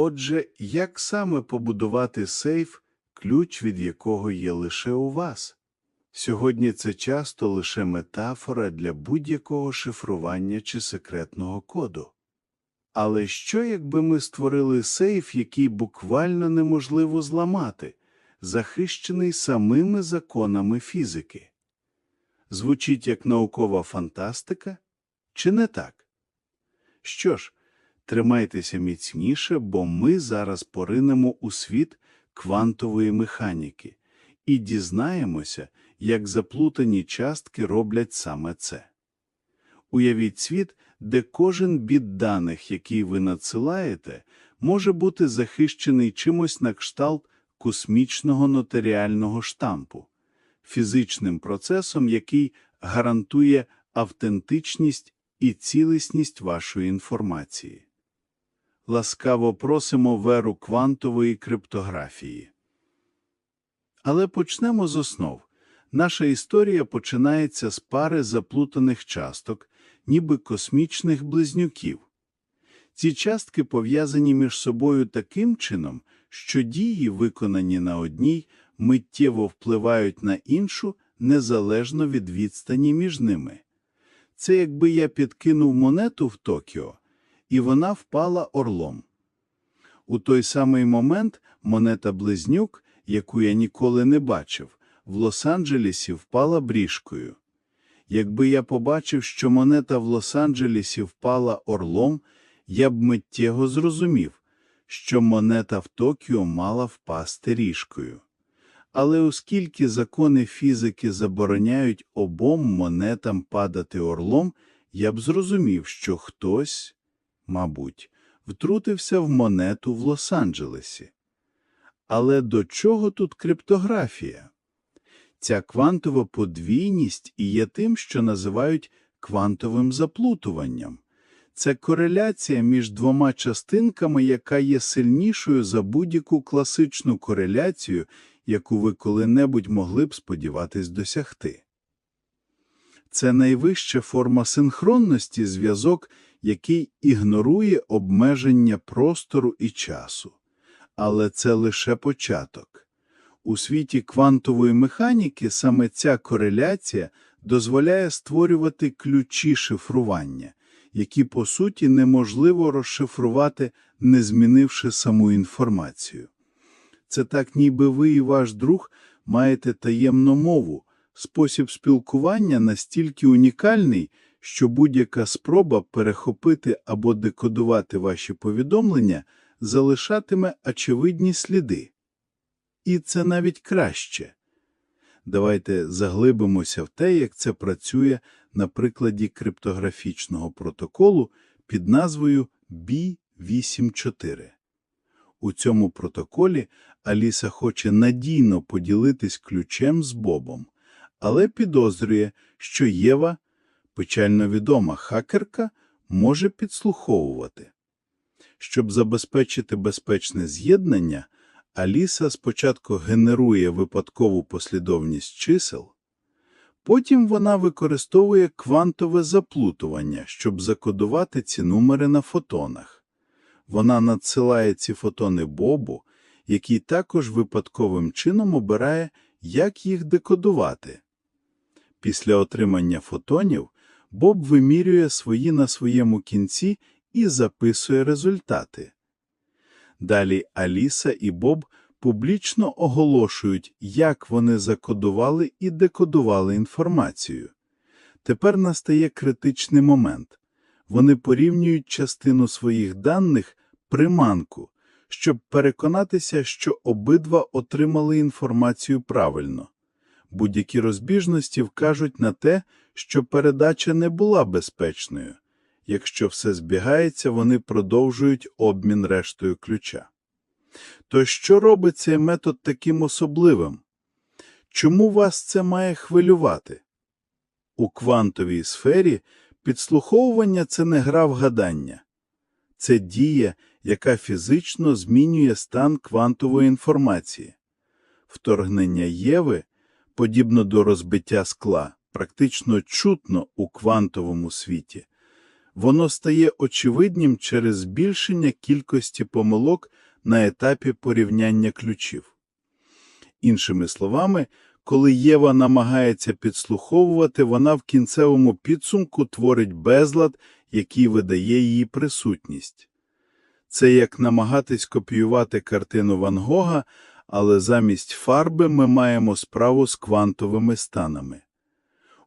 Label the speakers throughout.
Speaker 1: Отже, як саме побудувати сейф, ключ від якого є лише у вас? Сьогодні це часто лише метафора для будь-якого шифрування чи секретного коду. Але що, якби ми створили сейф, який буквально неможливо зламати, захищений самими законами фізики? Звучить як наукова фантастика? Чи не так? Що ж, тримайтеся міцніше, бо ми зараз поринемо у світ квантової механіки і дізнаємося, як заплутані частки роблять саме це. Уявіть світ, де кожен біт даних, який ви надсилаєте, може бути захищений чимось на кшталт космічного нотаріального штампу, фізичним процесом, який гарантує автентичність і цілісність вашої інформації. Ласкаво просимо веру квантової криптографії. Але почнемо з основ. Наша історія починається з пари заплутаних часток, ніби космічних близнюків. Ці частки пов'язані між собою таким чином, що дії, виконані на одній, миттєво впливають на іншу незалежно від відстані між ними. Це якби я підкинув монету в Токіо, і вона впала орлом. У той самий момент монета-близнюк, яку я ніколи не бачив, в Лос-Анджелесі впала брішкою. Якби я побачив, що монета в Лос-Анджелесі впала орлом, я б миттєво зрозумів, що монета в Токіо мала впасти ріжкою. Але оскільки закони фізики забороняють обом монетам падати орлом, я б зрозумів, що хтось, мабуть, втрутився в монету в Лос-Анджелесі. Але до чого тут криптографія? Ця квантова подвійність і є тим, що називають квантовим заплутуванням. Це кореляція між двома частинками, яка є сильнішою за будь-яку класичну кореляцію, яку ви коли-небудь могли б сподіватись досягти. Це найвища форма синхронності зв'язок, який ігнорує обмеження простору і часу. Але це лише початок. У світі квантової механіки саме ця кореляція дозволяє створювати ключі шифрування, які, по суті, неможливо розшифрувати, не змінивши саму інформацію. Це так, ніби ви і ваш друг маєте таємну мову, спосіб спілкування настільки унікальний, що будь-яка спроба перехопити або декодувати ваші повідомлення залишатиме очевидні сліди. І це навіть краще. Давайте заглибимося в те, як це працює на прикладі криптографічного протоколу під назвою B84. У цьому протоколі Аліса хоче надійно поділитись ключем з Бобом, але підозрює, що Єва, печально відома хакерка, може підслуховувати. Щоб забезпечити безпечне з'єднання, Аліса спочатку генерує випадкову послідовність чисел, потім вона використовує квантове заплутування, щоб закодувати ці номери на фотонах. Вона надсилає ці фотони Бобу, який також випадковим чином обирає, як їх декодувати. Після отримання фотонів Боб вимірює свої на своєму кінці і записує результати. Далі Аліса і Боб публічно оголошують, як вони закодували і декодували інформацію. Тепер настає критичний момент. Вони порівнюють частину своїх даних приманку, щоб переконатися, що обидва отримали інформацію правильно. Будь-які розбіжності вкажуть на те, що передача не була безпечною. Якщо все збігається, вони продовжують обмін рештою ключа. То що робить цей метод таким особливим? Чому вас це має хвилювати? У квантовій сфері підслуховування це не гра вгадання. Це дія, яка фізично змінює стан квантової інформації. Вторгнення Єви, подібно до розбиття скла, практично чутно у квантовому світі. Воно стає очевиднім через збільшення кількості помилок на етапі порівняння ключів. Іншими словами, коли Єва намагається підслуховувати, вона в кінцевому підсумку творить безлад, який видає її присутність. Це як намагатись копіювати картину Ван Гога, але замість фарби ми маємо справу з квантовими станами.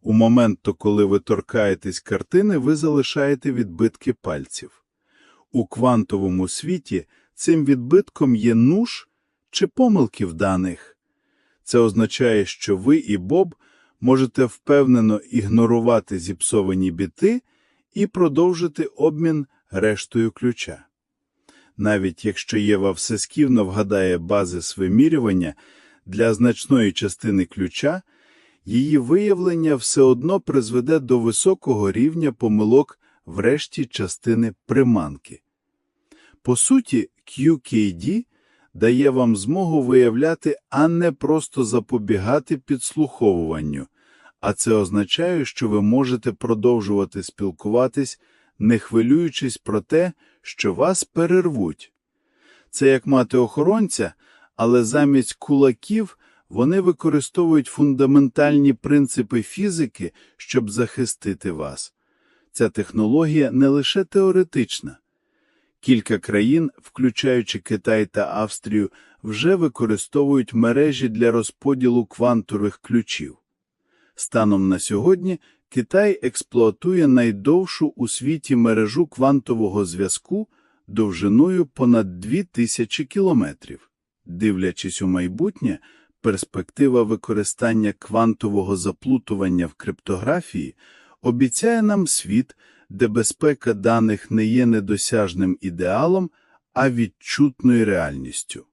Speaker 1: У момент, коли ви торкаєтесь картини, ви залишаєте відбитки пальців. У квантовому світі цим відбитком є нуж чи помилки в даних. Це означає, що ви і Боб можете впевнено ігнорувати зіпсовані біти і продовжити обмін рештою ключа. Навіть якщо Єва всесківно вгадає базис вимірювання для значної частини ключа, її виявлення все одно призведе до високого рівня помилок в решті частини приманки. По суті, QKD дає вам змогу виявляти, а не просто запобігати підслуховуванню, а це означає, що ви можете продовжувати спілкуватись, не хвилюючись про те, що вас перервуть. Це як мати охоронця, але замість кулаків вони використовують фундаментальні принципи фізики, щоб захистити вас. Ця технологія не лише теоретична. Кілька країн, включаючи Китай та Австрію, вже використовують мережі для розподілу квантових ключів. Станом на сьогодні Китай експлуатує найдовшу у світі мережу квантового зв'язку довжиною понад 2000 кілометрів. Дивлячись у майбутнє, перспектива використання квантового заплутування в криптографії обіцяє нам світ, де безпека даних не є недосяжним ідеалом, а відчутною реальністю.